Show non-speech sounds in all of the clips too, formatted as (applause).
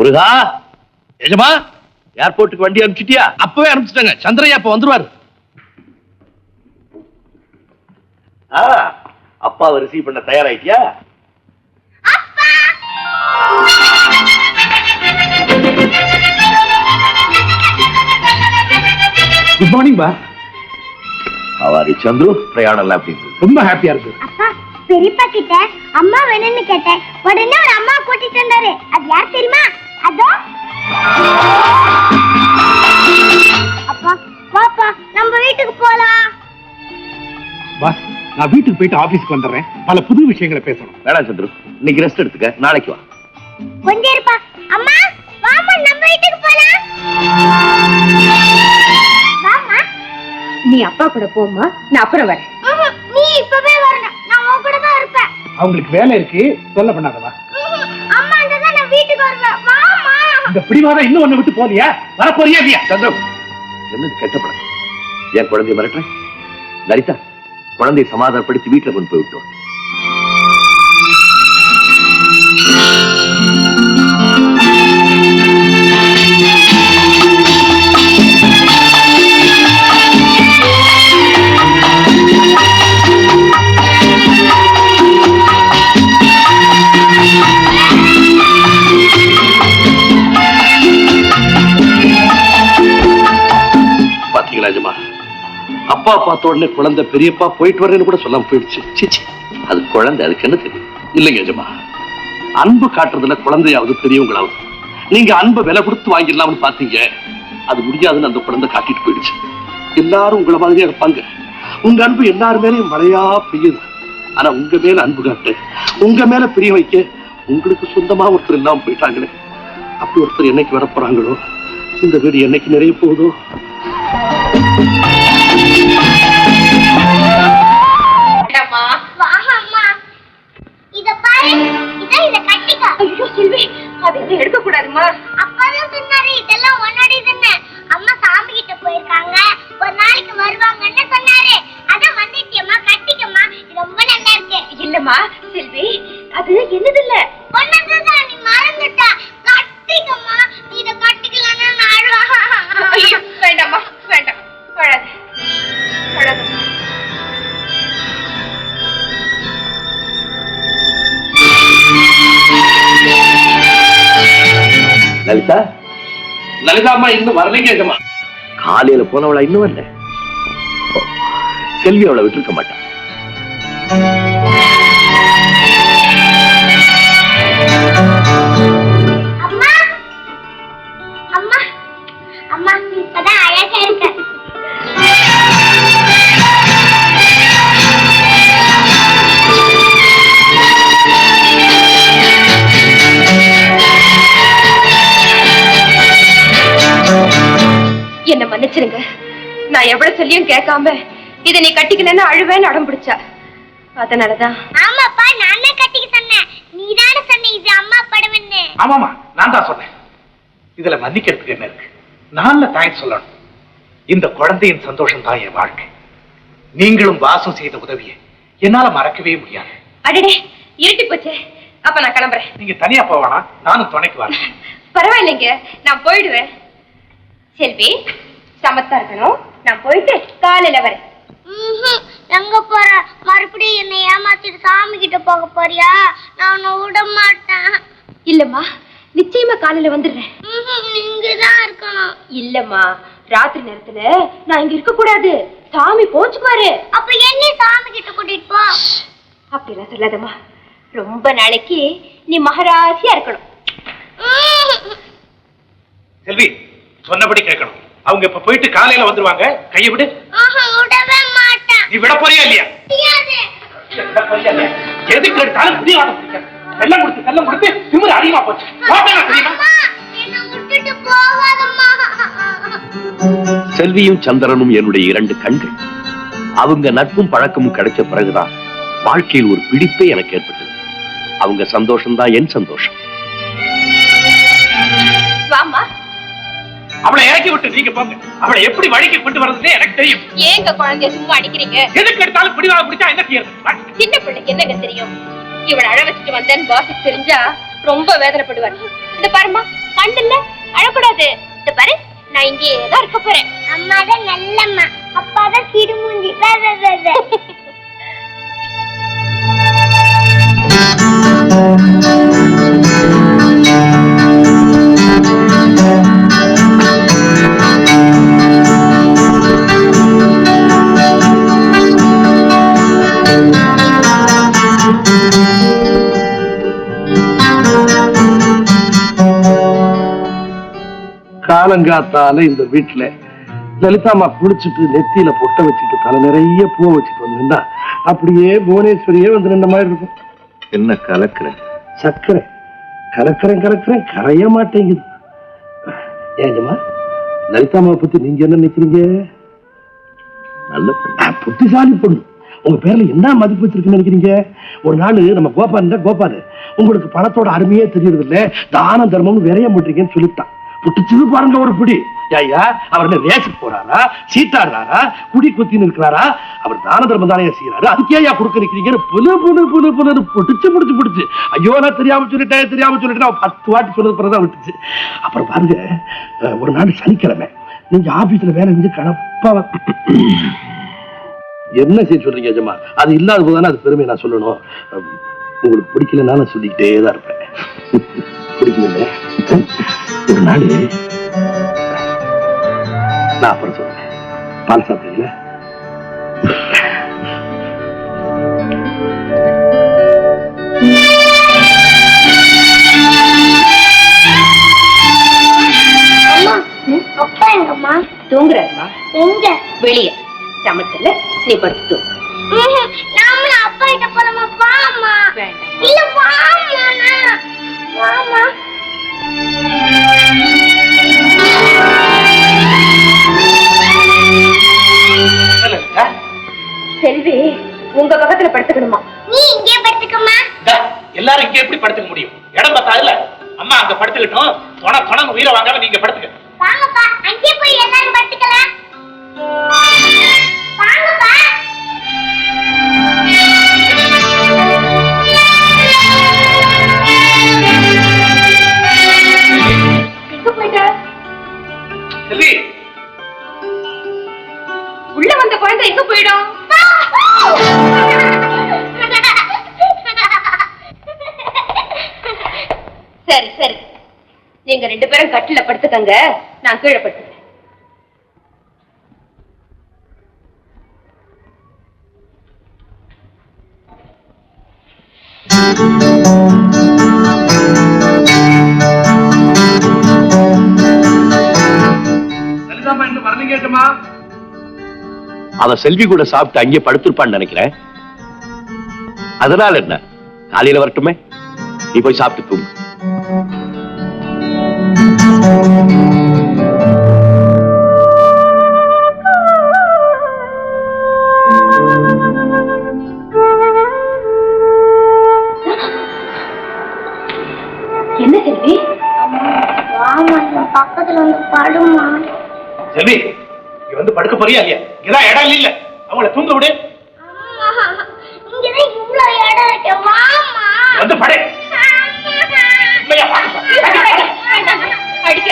முருகா? எஜமா ஏர்போர்ட்டுக்கு வண்டி அனுப்பிச்சிட்டியா? அப்பவே அனுப்பிச்சிட்டாங்க. சந்திரையா அப்ப வந்துருவாரு. ஆ, அப்பாவை ரிசீவ் பண்ண தயாராயிட்டியா? குட் மார்னிங் பா அவாரி சந்துரு பிரயாணம் எல்லாம் எப்படி இருந்தது? ரொம்ப ஹாப்பியா இருக்கு. அப்பா பெரியப்பா கிட்ட அம்மா வேணும்னு கேட்டேன். உடனே ஒரு அம்மா கூட்டிட்டு வந்தாரு. அது யார் தெரியுமா? அதோ. அப்பா பாப்பா நம்ம வீட்டுக்கு போலாம். பாஸ் நான் வீட்டுக்கு போயிட்டு ஆபீஸ்க்கு வந்துடுறேன். பல புது விஷயங்களை பேசணும். வேணாம் சந்துரு இன்னைக்கு ரெஸ்ட் எடுத்துக்க நாளைக்கு வா. கொஞ்சம் இருப்பா. அம்மா வாமா நம்ம வீட்டுக்கு போலாம். வாமா நீ அப்பா கூட போம்மா நான் அப்புறம் வரேன். ம்ஹும், நீ இப்பவே வரணும். நான் உன் கூட தான் இருப்பேன். அவங்களுக்கு வேலை இருக்கு சொல்ல பண்ணாதவா? அந்த பிடிவாத இன்னும் ஒண்ணு விட்டு போலியா வரப்போறியா இல்லையா? சந்திரம் என்னது கெட்டப்படம் என் குழந்தைய மிரட்டுறேன் லலிதா குழந்தையை சமாதானப்படுத்தி வீட்டுல கொண்டு போய் விட்டோம் பார்த்த உடனே குழந்தை பெரியப்பா போயிட்டு வரேன்னு கூட சொல்லாம போயிடுச்சு. சீச்சி அது குழந்தை அதுக்கு என்ன தெரியும்? இல்லைங்க எஜமா. அன்பு காட்டுறதுல குழந்தையாவது பெரியவங்களாவது. நீங்க அன்பை விலை கொடுத்து வாங்கிடலாம்னு பாத்தீங்க அது முடியாதுன்னு அந்த குழந்தை காட்டிட்டு போயிடுச்சு. எல்லாரும் உங்களை மாதிரியே இருப்பாங்க. உங்க அன்பு எல்லாரும் மேலயும் மழையா பெய்யுது. ஆனா உங்க மேல அன்பு காட்டு. உங்க மேல பிரிய வைக்க உங்களுக்கு சொந்தமா ஒருத்தர் இல்லாம போயிட்டாங்களே. அப்படி ஒருத்தர் என்னைக்கு வர போறாங்களோ இந்த வீடு என்னைக்கு நிறைய போகுதோ? செல்வி அது எதுவும் எடுக்க கூடாதுமா அப்பாதான் சொன்னாரு இதெல்லாம் உன்னோட இதுன்னு அம்மா சாமி கிட்ட போயிருக்காங்க. ஒரு நாளைக்கு வருவாங்கன்னு சொன்னாரு. அதான் வந்துட்டியம்மா கட்டிக்கம்மா. இது ரொம்ப நல்லா இருக்கு. இல்லம்மா செல்வி அது என்னது இல்ல? ஒன்னதான் லலிதா அம்மா இன்னும் வரலைங்க ஏஜமா காலையில போனவளா இன்னும் வரல. செல்வி அவளை விட்டுருக்க மாட்டான் அம்மா அம்மா அம்மா இப்பதான் அழகா இருக்க. என்ன மன்னிச்சிருங்க. நான் எவ்வளவு சொல்லியும் கேட்காம இதை நீ கட்டிக்கலன்னு அழுவேன்னு அடம் பிடிச்சா. அதனாலதான். ஆமாப்பா நானே கட்டிக்க சொன்னேன். நீதானே சொன்ன இது அம்மா படம்னு ஆமாமா நான் தான் சொன்னேன். இதுல மன்னிக்கிறதுக்கு என்ன இருக்கு? நான் தேங்க்ஸ் சொல்லணும். இந்த குழந்தையின் சந்தோஷம் தான் என் வாழ்க்கை. நீங்களும் வாசம் செய்த உதவியை என்னால மறக்கவே முடியாது. அடடே இருட்டி போச்சே. அப்ப நான் கிளம்புறேன். நீங்க தனியா போவானா? நானும் துணைக்கு வரேன். பரவாயில்லைங்க நான் போயிடுவேன். செல்வி சமத்தா இருக்கணும் நான் போயிட்டு காலையில வரேன். எங்க போற? மறுபடியும் என்னை ஏமாத்திட்டு சாமி கிட்ட போக போறியா? நான் விட மாட்டேன். இல்லம்மா நிச்சயமா காலையில வந்துடுறேன். ம்ஹும். நீ இங்கதான் இருக்கணும். இல்லம்மா ராத்திரி நேரத்துல நான் இங்க இருக்க கூடாது. சாமி போச்சுக்குவாரு அப்ப என்ன சாமி கிட்ட கூட்டிட்டு போ. அப்படிலாம் சொல்லாதம்மா. ரொம்ப நாளைக்கு நீ மகராசியா இருக்கணும். செல்வி சொன்னபடி கேட்கணும். அவங்க இப்ப போயிட்டு காலையில வந்துருவாங்க. கையை விடு. நீ விட போறியா இல்லையா? முடியாது? எதுக்கு எடுத்தாலும் பிடிக்காது செல்லம் கொடுத்து செல்லம் கொடுத்து திமிரு அதிகமா போச்சு. செல்வியும் சந்திரனும் என்னுடைய இரண்டு கண்கள். அவங்க நட்பும் பழக்கமும் கிடைச்ச பிறகுதான் வாழ்க்கையில் ஒரு பிடிப்பே எனக்கு ஏற்பட்டது. அவங்க சந்தோஷம்தான் என் சந்தோஷம். அவளை இறக்கி விட்டு நீங்க போங்க. அவளை எப்படி வழிக்கு கொண்டு வரதுன்னே எனக்கு தெரியும். ஏங்க குழந்தைய சும்மா அடிக்கிறீங்க? எதுக்கு எடுத்தாலும் பிடிவாதம் பிடிச்சா என்ன செய்யறது. சின்ன பிள்ளைக்கு என்னங்க தெரியும்? இவளை அழ வச்சுட்டு வந்தேன்னு பாசுக்கு தெரிஞ்சா ரொம்ப வேதனைப்படுவார். இந்த பாரும்மா கண்ணு இல்ல அழக்கூடாது. இந்த பாரு நான் இங்கேயே தான் இருக்க போறேன். அம்மா தான் நல்லம்மா அப்பா தான் சிடுமூஞ்சி வே, வே, (laughs) காலங்காத்தால இந்த வீட்டுல லலிதாம்மா குளிச்சுட்டு நெத்தியில பொட்டை வச்சுட்டு தலை நிறைய பூ வச்சுட்டு வந்து நின்னா அப்படியே புவனேஸ்வரியே வந்து நின்ற மாதிரி இருக்கும். என்ன கலக்குற சர்க்கரை கலக்கிறேன் கலக்கிறேன் கரைய மாட்டேங்குது. ஏங்கம்மா லலிதாம்மாவை பத்தி நீங்க என்ன நினைக்கிறீங்க? நல்ல புத்திசாலி பொண்ணு. உங்க பேர்ல என்ன மதிப்பு வச்சிருக்குன்னு நினைக்கிறீங்க? ஒரு நாள் நம்ம கோபால் தான் கோபால் உங்களுக்கு பணத்தோட அருமையே தெரியறது இல்ல தான தர்மம் விரைய மாட்டீங்கன்னு சொல்லிட்டான். புட்டுச்சு பாருங்க ஒரு புடி. ஐயா அவர் என்ன போறாரா? சீட்டாடுறாரா குடி குத்தின்னு இருக்கிறாரா? அவர் தான தர்மம் தானே செய்யறாரு அதுக்கே ஐயா கொடுக்க நிக்கிறீங்கன்னு புலு புலு புலு புலுன்னு புடிச்சு புடிச்சு புடிச்சு. ஐயோ நான் தெரியாம சொல்லிட்டேன் தெரியாம சொல்லிட்டேன். அவன் பத்து வாட்டி சொன்னது பிறகுதான் விட்டுச்சு. அப்புறம் பாருங்க ஒரு நாள் சனிக்கிழமை நீங்க ஆபீஸ்ல வேலை செஞ்சு கலப்பா என்ன செய்ய சொல்றீங்க ஜமா அது இல்லாத போதானே அது பெருமை நான் சொல்லணும். உங்களுக்கு பிடிக்கலன்னா நான் சொல்லிக்கிட்டே தான் இருப்பேன். பிடிக்கல ஒரு நாள் நான் அப்புறம் சொல்றேன். பால் சாப்பிட்டீங்களா அம்மா அப்பா எங்கம்மா? தூங்குறம்மா எங்க வெளியே. சமத்துல நீ படுத்து செல்வி உங்க பக்கத்துல படுத்துக்கணுமா? நீ இங்கே படுத்துக்கம்மா எல்லாரும் இங்க எப்படி படுத்துக்க முடியும்? இடம் பார்த்தா இல்ல? அம்மா அங்க படுத்துக்கிட்டோம். தொண தொண உயிரை வாங்காம நீங்க படுத்துக்க வாங்கப்பா அங்கே போய் எல்லாரும் படுத்துக்கலாம். வாங்கப்பா. கட்டில படுத்துக்கங்க நான் கீழே படுத்துக்கிறேன் லலிதாம்மா இன்னும் வரலீங்க ஏட்டம்மா அவ செல்வி கூட சாப்பிட்டு அங்கே படுத்திருப்பான்னு நினைக்கிறேன். அதனால என்ன? காலையில வரட்டுமே. நீ போய் சாப்பிட்டு தூங்கு. என்ன செல்வி? பக்கத்துல வந்து படுமா? செல்வி இங்க வந்து படுக்க போறியா இல்லையா? இங்கதான் இடம் இல்ல. அவங்கள தூங்க விடு. வந்து படு.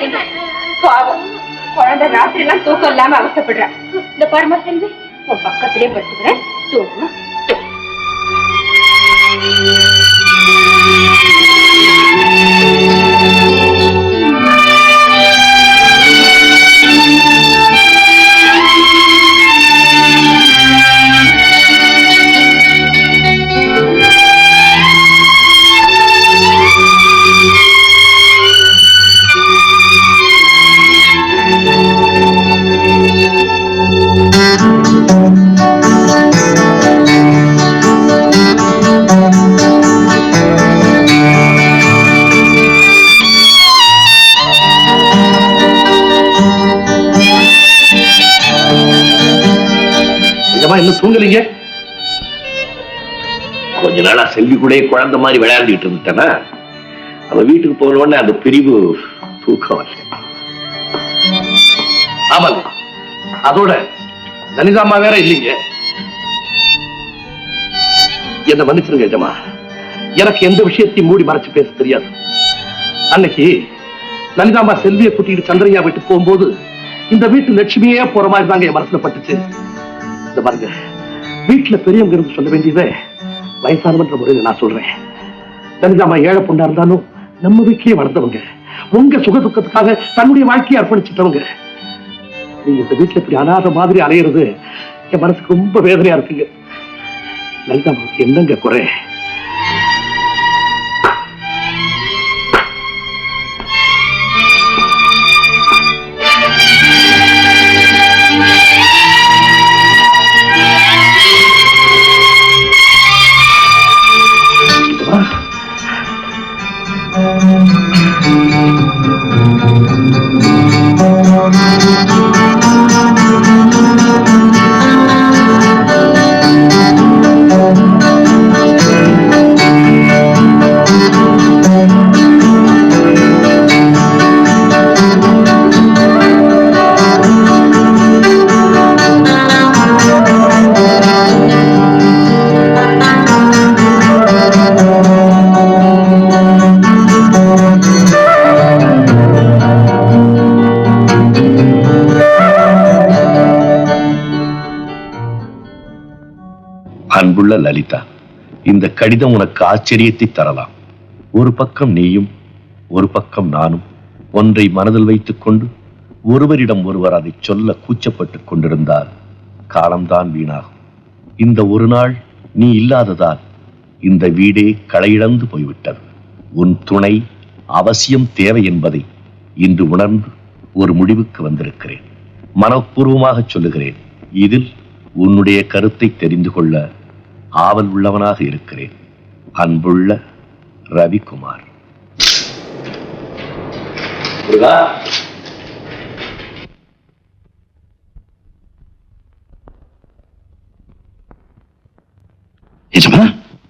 உண்மையா பாவம். குழந்தை ராத்திரி எல்லாம் தூக்கம் இல்லாம அவசப்படுறேன் இந்த பரம செல்வி உன் பக்கத்திலே படுத்துக்கிறேன். தூங்குமா? தூங்கு. இன்னும் கொஞ்ச நாளா செல்வி கூட குழந்தை மாதிரி விளையாண்டுட்டு இருந்துட்டேனா? அவன் வீட்டுக்கு போன உடனே அந்த பிரிவு தூக்கம் வரல. ஆமாங்க. அதோட லலிதாமா வேற இல்லைங்க. என்ன மன்னிச்சிருங்க எஜமா. எனக்கு எந்த விஷயத்தையும் மூடி மறைச்சு பேச தெரியாது. அன்னைக்கு லலிதாமா செல்வியை கூட்டிட்டு சந்திரையா வீட்டுக்கு போகும்போது இந்த வீட்டு லட்சுமியே போற மாதிரி தாங்க என் மனசுல பட்டுச்சு. இந்த பாருங்க. வீட்டுல பெரியவங்க இருந்து சொல்ல வேண்டியதை வயசானவன்ற முறையில நான் சொல்றேன். தனிதாமா ஏழை பொண்ணா இருந்தாலும் நம்ம வீட்லயே வளர்ந்தவங்க உங்க சுக துக்கத்துக்காக தன்னுடைய வாழ்க்கையை அர்ப்பணிச்சிட்டவங்க நீங்க இந்த வீட்டுல இப்படி அனாத மாதிரி அலையிறது என் மனசுக்கு ரொம்ப வேதனையா இருக்குங்க. லலிதாம்மாவுக்கு என்னங்க குறை? அன்புள்ள லலிதா இந்த கடிதம் உனக்கு ஆச்சரியத்தை தரலாம். ஒரு பக்கம் நீயும் ஒரு பக்கம் நானும் ஒன்றை மனதில் வைத்துக் கொண்டு ஒருவரிடம் ஒருவர் அதை சொல்ல கூச்சப்பட்டுக் கொண்டிருந்தால் காலம்தான் வீணாகும். இந்த ஒரு நாள் நீ இல்லாததால் இந்த வீடே களையிழந்து போய்விட்டது. உன் துணை அவசியம் தேவை என்பதை இன்று உணர்ந்து ஒரு முடிவுக்கு வந்திருக்கிறேன். மனப்பூர்வமாக சொல்லுகிறேன். இதில் உன்னுடைய கருத்தை தெரிந்து கொள்ள ஆவல் உள்ளவனாக இருக்கிறேன். அன்புள்ள ரவிக்குமார்.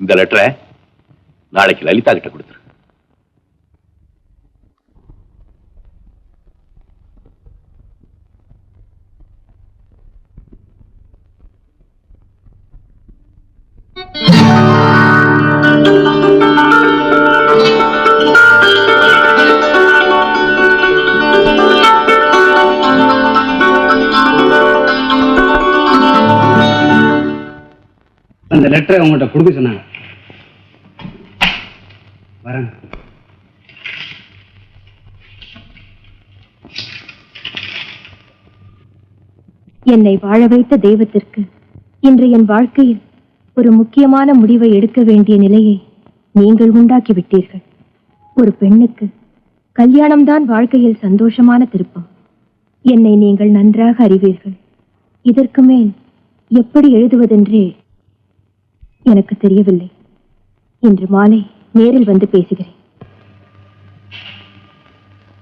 இந்த லெட்டரை நாளைக்கு லலிதா கிட்ட கொடுத்துரு. லெட்டரை உங்கள்கிட்ட கொடுக்க சொன்னாங்க. வரேன். என்னை வாழ வைத்த தெய்வத்திற்கு இன்று என் வாழ்க்கையில் ஒரு முக்கியமான முடிவை எடுக்க வேண்டிய நிலையை நீங்கள் உண்டாக்கி விட்டீர்கள் ஒரு பெண்ணுக்கு கல்யாணம்தான் வாழ்க்கையில் சந்தோஷமான திருப்பம். என்னை நீங்கள் நன்றாக அறிவீர்கள். இதற்கு மேல் எப்படி எழுதுவதென்றே எனக்கு தெரியவில்லை. இன்று மாலை நேரில் வந்து பேசுகிறேன்.